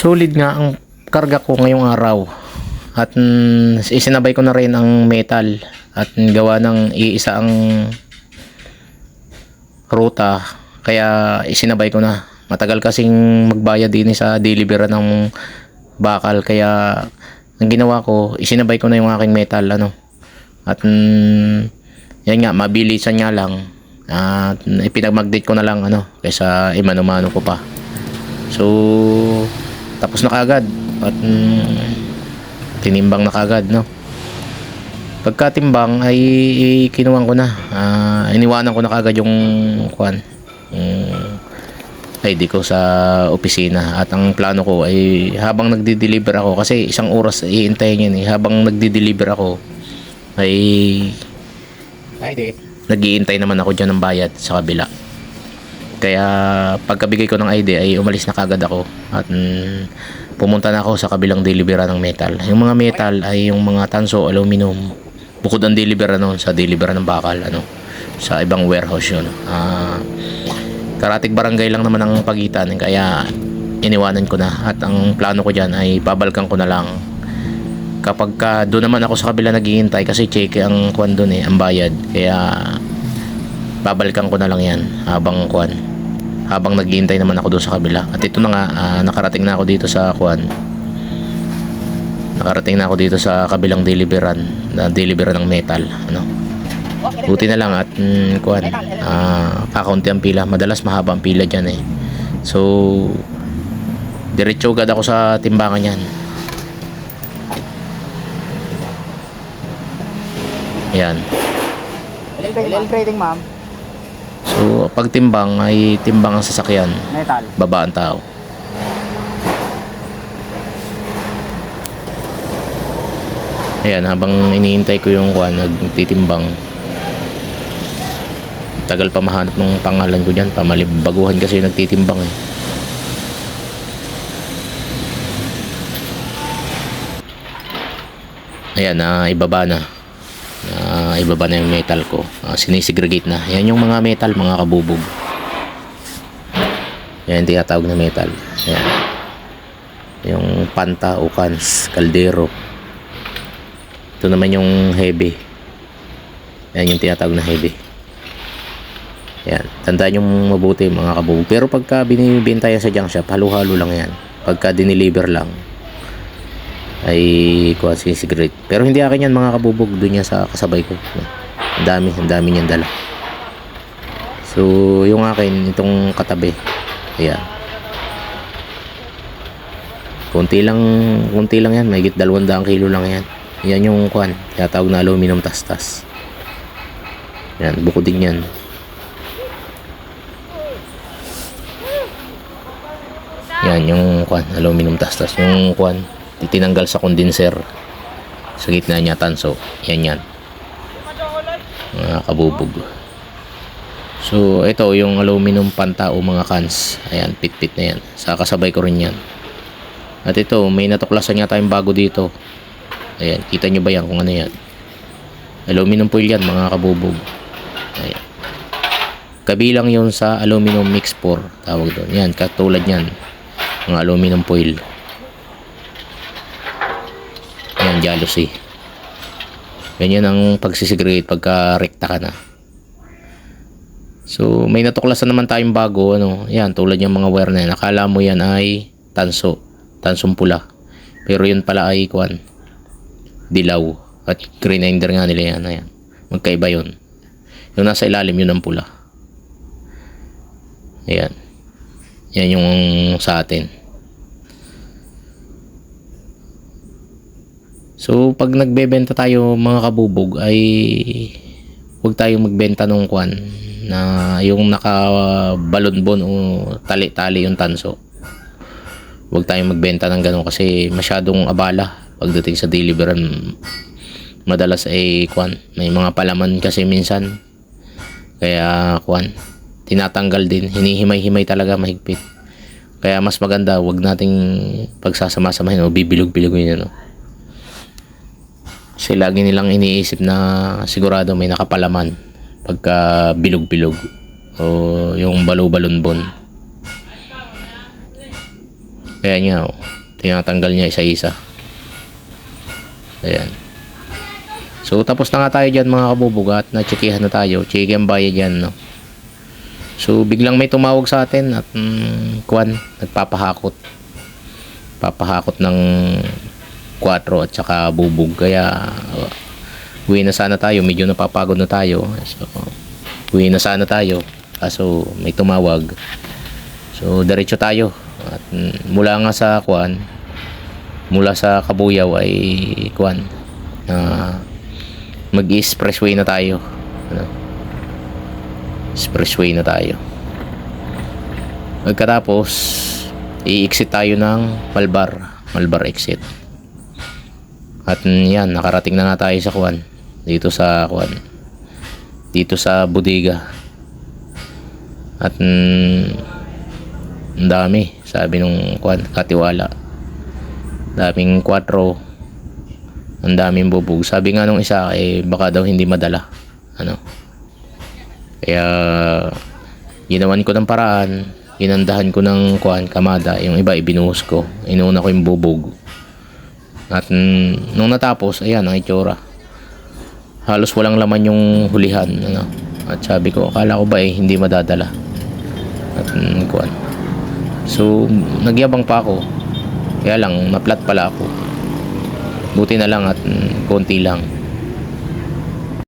Solid nga ang karga ko ngayong araw. At mm, isinabay ko na rin ang metal at gawa ng iisa ang ruta kaya isinabay ko na. Matagal kasing magbayad din sa delivery ng bakal kaya ang ginawa ko isinabay ko na yung aking metal ano. At mm, yan nga mabilisan nga lang at ipinagmagdate ko na lang ano kaysa imano-mano ko pa. So tapos na kagad at mm, tinimbang na kagad no? Pagkatimbang ay kinuwang ko na. Ah, iniwanan ko na kagad yung kwan. Yung ID ko sa opisina. At ang plano ko ay habang nagdi-deliver ako kasi isang oras iintayin yun eh. Habang nagdi-deliver ako ay ID. nagiintay naman ako dyan ng bayad sa kabila kaya pagkabigay ko ng ID ay umalis na kagad ako at mm, pumunta na ako sa kabilang delivera ng metal. Yung mga metal ay yung mga tanso, aluminum. Bukod ang delivera noon sa delivera ng bakal ano sa ibang warehouse yun. Ah Karatig barangay lang naman ang pagitan kaya iniwanan ko na at ang plano ko diyan ay babalkan ko na lang kapag ka doon naman ako sa kabila naghihintay kasi check ang kwan doon eh ang bayad kaya babalikan ko na lang yan habang kwan habang naghihintay naman ako doon sa kabila. At ito na nga ah, nakarating na ako dito sa kwan nakarating na ako dito sa kabilang deliveran na deliveran ng metal ano. Buti na lang at mm, kwan ah, kakaunti ang pila. Madalas mahaba ang pila dyan eh. So diretso agad ako sa timbangan yan. Yan. LL trading ma'am. So, pag timbang ay timbang ang sasakyan, Metal. baba ang tao. Ayan, habang iniintay ko yung kuha, nagtitimbang. Tagal pa mahanap ng pangalan ko dyan, pamalibaguhan kasi yung nagtitimbang eh. Ayan, na ibaba na. Ibaba na yung metal ko. Ah, sinisegregate na. Yan yung mga metal, mga kabubog. Yan yung tinatawag na metal. Ayan. Yung panta o kaldero. Ito naman yung heavy. Yan yung tinatawag na heavy. Yan. Tandaan yung mabuti mga kabubog. Pero pagka binibenta yan sa junk shop, halo-halo lang yan. Pagka dineliver lang, ay kuha si cigarette. Pero hindi akin yan mga kabubog doon yan sa kasabay ko. Ang dami, ang dami niyan dala. So, yung akin, itong katabi. Ayan. Kunti lang, kunti lang yan. May 200 kilo lang yan. Yan yung kuan, tinatawag na aluminum tastas. Yan, bukod din yan. Yan, yung kuan, aluminum tastas. Yung kuan, titinanggal sa condenser. Sa gitna niya tanso. Yan yan. Mga kabubog. So ito yung aluminum panta o mga cans. Ayan pit pit na yan. Sa kasabay ko rin yan. At ito may natuklasan nga tayong bago dito. Ayan kita nyo ba yan kung ano yan? Aluminum foil yan mga kabubog. Ayan. Kabilang yun sa aluminum mix 4 tawag doon. Yan katulad yan. Mga aluminum foil Ayan, jealousy. Ganyan ang pagsisegregate pagka rekta ka na. So, may natuklasan naman tayong bago, ano, yan, tulad yung mga wire na yan. Akala mo yan ay tanso, tansong pula. Pero yun pala ay, kuan, dilaw. At grinder nga nila yan, ayan. Magkaiba yun. Yung nasa ilalim, yun ang pula. Ayan. Yan yung sa atin. So, pag nagbebenta tayo mga kabubog ay huwag tayong magbenta ng kwan na yung nakabalonbon o tali-tali yung tanso. Huwag tayong magbenta ng ganun kasi masyadong abala pagdating sa deliveran. Madalas ay kwan, may mga palaman kasi minsan. Kaya kwan, tinatanggal din, hinihimay-himay talaga mahigpit. Kaya mas maganda, wag nating pagsasama-samahin o bibilog-bilogin ano. Kasi lagi nilang iniisip na sigurado may nakapalaman pagka bilog-bilog o yung balo-balonbon. Kaya niya, oh, tinatanggal niya isa-isa. Ayan. So, tapos na nga tayo dyan mga kabubugat. Na-checkihan na tayo. Check ang bayad dyan, no? So, biglang may tumawag sa atin at mm, kwan, nagpapahakot. Papahakot ng 4 at saka bubog. Kaya, uh, uwi na sana tayo. Medyo napapagod na tayo. So, uwi na sana tayo. Kaso, may tumawag. So, diretso tayo. At mm, mula nga sa kwan, mula sa Kabuyaw ay kwan, na mag-expressway na tayo. Ano? Expressway na tayo. Pagkatapos, i-exit tayo ng Malbar. Malbar exit. At mm, yan, nakarating na nga tayo sa kwan. Dito sa kwan. Dito sa bodega. At mm, ang dami, sabi nung kwan, katiwala. Daming 4. Ang daming bubog. Sabi nga nung isa, eh, baka daw hindi madala. Ano? Kaya, ginawan ko ng paraan, inandahan ko ng kuan, kamada, yung iba ibinuhos ko. Inuuna ko yung bubog. At mm, nung natapos, ayan ang itsura. Halos walang laman yung hulihan. Ano? At sabi ko, akala ko ba eh, hindi madadala. At mm, kuan. So, nagyabang pa ako. Kaya lang, naplat pala ako. Buti na lang at konti lang.